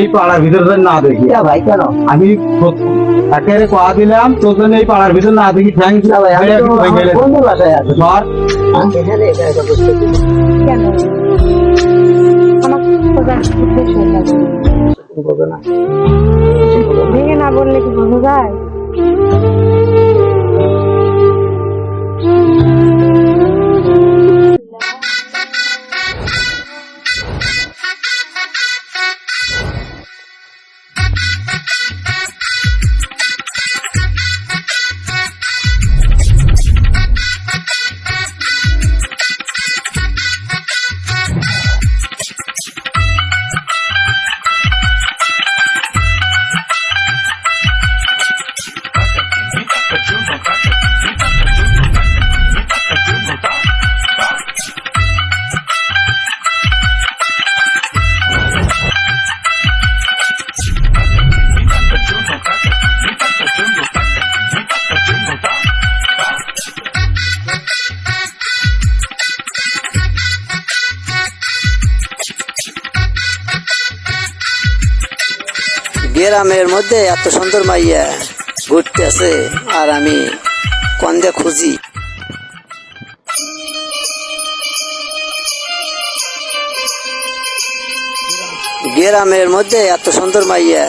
এই পাড়ার ভিতরে না দেখি। ভাই কেন? আমি একেবারে কোয়া দিলাম তোর জন্য এই পাড়ার ভিতরে না দেখি না। ভেঙে না বললে কি বোঝা যায়? Thank you. গ্রামের মধ্যে এত সুন্দর মাইয়া ঘুরতে আছে আর আমি কন্দে খুঁজি। গ্রামের মধ্যে এত সুন্দর মাইয়া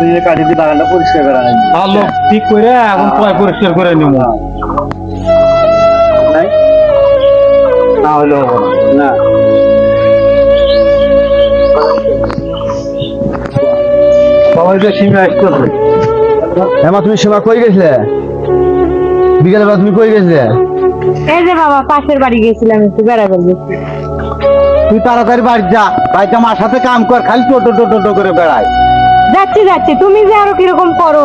দিয়ে কাটি দিয়ে বাগানটা পরিষ্কার করা হয় ভালো ঠিক করে এখন পয় পরিষ্কার করে নিব। না হলে না। না। সবাই তো সীমা করবে হেমা তুমি সেবা কই গেছিলে? বিকেলে বেলা তুমি কই গেছিলে? এই যে বাবা পাশের বাড়ি গেছিলাম একটু বেড়াবার গেছি। তুই তাড়াতাড়ি বাড়ি যা। বাড়িতে আমার সাথে কাম কর খালি টোটো টোটো টোটো করে বেড়ায়। যাচ্ছি যাচ্ছি। তুমি যে আরও কীরকম করো?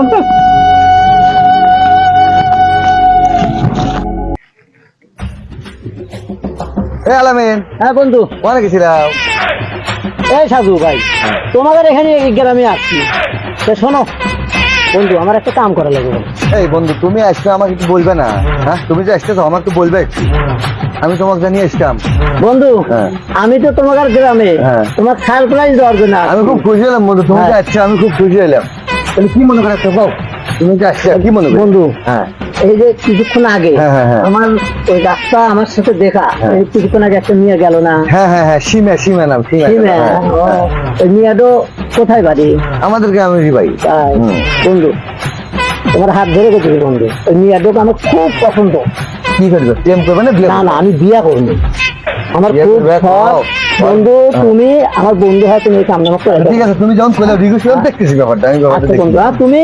এ আলামিন। হ্যাঁ বন্ধু। কোনে গেছিলাম? এই সাধু ভাই তোমাদের এখানে এই গ্রামে আসছি। তা শোনো বন্ধু আমার একটা কাম করা লাগবে। এই বন্ধু তুমি আসলে আমাকে একটু বলবে না হ্যাঁ? তুমি যে আসতেছো আমাকে তো বলবে? আমি তোমাকে জানিয়ে আসতাম বন্ধু হ্যাঁ। আমি তো তোমার গ্রামে তোমার সারপ্রাইজ দেওয়ার জন্য আমি খুব খুশি হলাম বন্ধু তুমি যে হ্যাঁ। আসছো আমি খুব খুশি হলাম। তাহলে কি মনে করে তুমি যে আসছো কি মনে বন্ধু হ্ঁ এই যে কিছুক্ষণ আগে হ্যাঁ, হ্যাঁ, হ্যাঁ। আমার ওই রাস্তা আমার সাথে দেখা। কিছুক্ষণ আগে একটা নিয়ে গেল না? হ্যাঁ হ্যাঁ হ্যাঁ সীমা সীমা নাম সীমা সীমা, মেয়েটো কোথায় বাড়ি? আমাদের গ্রামেরই বাড়ি বন্ধু তোমার হাত ধরে গেছে বন্ধু। ওই মেয়েটোকে আমার খুব পছন্দ। কি করবে? প্রেম করবে না না না আমি বিয়া করব। আমার খুব বন্ধু হ্যাঁ। তুমি আমার বন্ধু হয় তুমি দাও। ঠিক আছে তুমি যখন রিকোয়েস্ট দেখতেছি ব্যাপারটা আমি ব্যাপারটা আচ্ছা বন্ধু হ্যাঁ, তুমি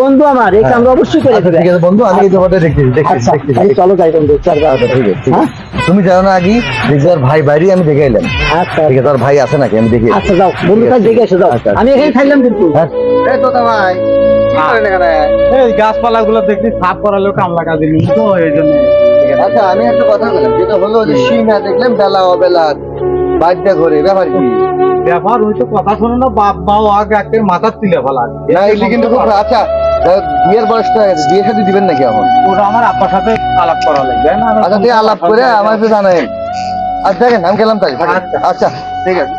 বন্ধু আমার এই হ্যাঁ। অবশ্যই করে আচ্ছা, দেবে। ঠিক আছে বন্ধু আমি এই ব্যাপারটা দেখতেছি দেখতেছি আচ্ছা দেখতেছি চলো যাই বন্ধু যাও। আচ্ছা, ঠিক আছে হ্যাঁ? তুমি জানো না আগে ওর ভাই বাইরে আমি দেখে এলাম। আচ্ছা। ঠিক আছে ভাই আছে নাকি আমি দেখে আচ্ছা যাও বন্ধু তাহলে দেখে এসে যাও। আচ্ছা, আচ্ছা। আমি এখানে থাকলাম কিন্তু। হ্যাঁ। এই তো ভাই কি করেন এখানে? এই গাছপালা গুলো দেখছি সাফ করালেও কাম লাগা দিলি তো এই জন্য। আচ্ছা আমি একটা কথা বললাম যেটা হলো যে সীমা দেখলাম বেলা অবেলা বাড়িতে ঘরে ব্যাপার কি? ব্যাপার হয়তো কথা শোনো না বাপ মা আগে একটা মাথার তুলে ফেলা। না এগুলি কিন্তু খুব আচ্ছা বিয়ের বয়সটা বিয়ে সাথে দিবেন নাকি এখন? ওরা আমার আব্বার সাথে আলাপ করা লাগবে না আচ্ছা দিয়ে আলাপ করে আমাকে জানাই আচ্ছা। দেখেন আমি গেলাম তাই আচ্ছা। ঠিক আছে।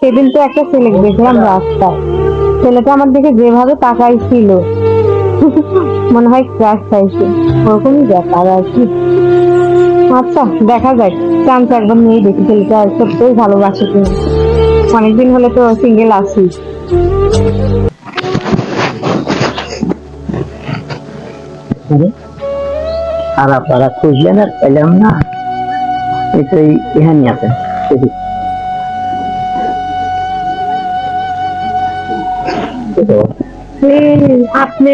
সেদিন তো একটা ছেলে দেখলাম রাস্তায়। ছেলেটা আমার দিকে যেভাবে তাকাই ছিল মনে হয় ক্রাশ খাইছে ওরকমই ব্যাপার আর কি। আচ্ছা দেখা যায় চান্স একবার নিয়ে দেখি ছেলেটা সত্যই ভালোবাসে কিনা অনেকদিন হলে তো সিঙ্গেল আছি। আর আপনারা খুঁজলেন আর পেলাম না। তো এখানে আছে আপনি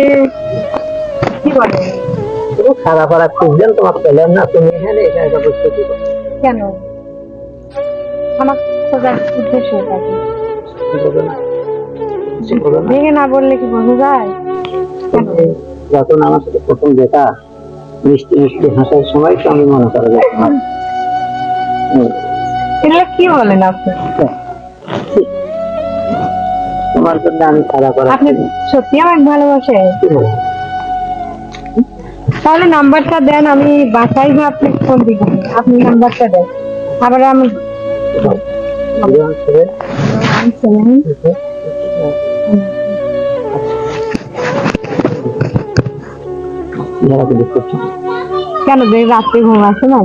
কি বলেন তুমি সারা পাড়া খুঁজলেন তোমার পেলাম না তুমি এখানে একা একা বসে কি কেন? আমার খোঁজার উদ্দেশ্য থাকে না? ভেঙে না বললে কি বোঝা যায়? যখন আমার সাথে প্রথম দেখা মিষ্টি মিষ্টি হাসার সময় তো আমি মনে করে তোমার এগুলো কি বলেন আপনি? তোমার জন্য আমি খারাপ করা আপনি সত্যি আমাকে ভালোবাসেন? তাহলে নাম্বারটা দেন আমি বাসায় গিয়ে আপনি ফোন দিব। আপনি নাম্বারটা দেন। আবার আমি কেন যে রাত্রে ঘুম আসে না?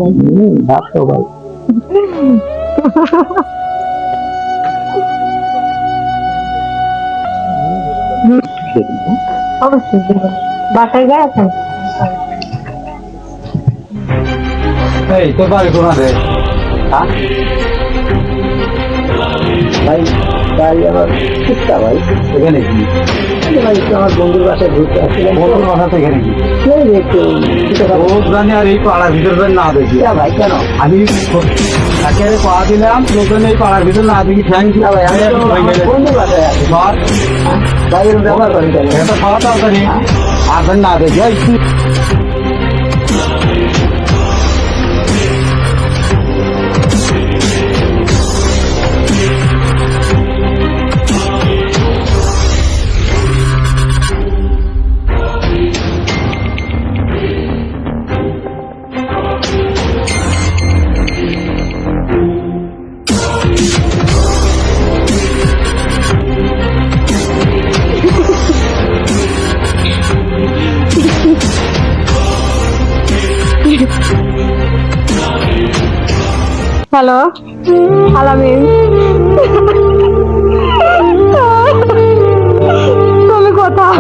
অবশ্যই। বাসায় যায় এই তোর বাড়ি কোনাতে হ্যাঁ? ভাই ভাই আমার চিন্তা ভাই? এখানে কি? ভাই আমার বন্ধুর বাসায় ঘুরতে আসছিলাম। বন্ধুর বাসা থেকে নাকি এই যে একটু কিছু কথা রোজ জানি আর এই পাড়ার ভিতরে না দেখি। ভাই কেন? আমি একেবারে পা দিলাম লোকের এই পাড়ার ভিতরে না দেখি ফ্যান না ভাই আমি বন্ধুর বাসায় আছি। ভাই ব্যবহার কেন এটা খাওয়া তাড়াতাড়ি আর না দেখি। এই আলামিন তুমি কোথাও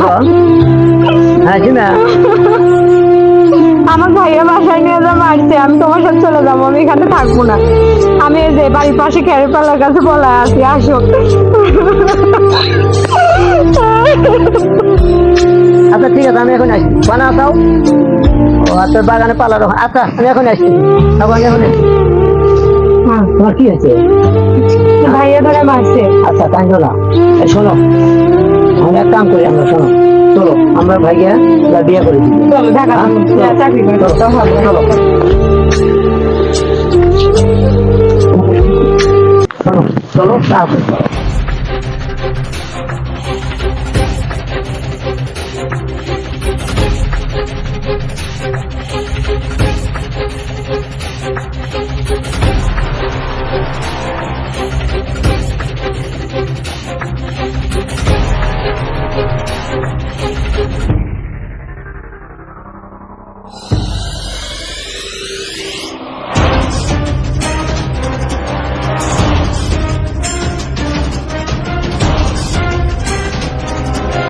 হ্যাঁ আমার ভাইয়া বাসায় নিয়ে যা মারছে আমি তোমার সাথে চলে যাব আমি এখানে থাকব না। আমি এই যে বাড়ির পাশে খেয়ার পালার কাছে বলা আছি আসো। আচ্ছা ঠিক আছে আমি এখন আসি। বানা আসাও ও আচ্ছা বাগানে পালার। আচ্ছা আমি এখন আসছি। এখন আসছি। হ্যাঁ তোমার কি হয়েছে ভাইয়া ধরে মারছে। আচ্ছা তাই না। শোনো আমরা এক কাম করি আমরা শোনো। চলো আমরা ভাইয়া বিয়ে করে দিই। চলো হ্যাঁ, চাকরি করে করতে চলো চলো। তারপর Thank you.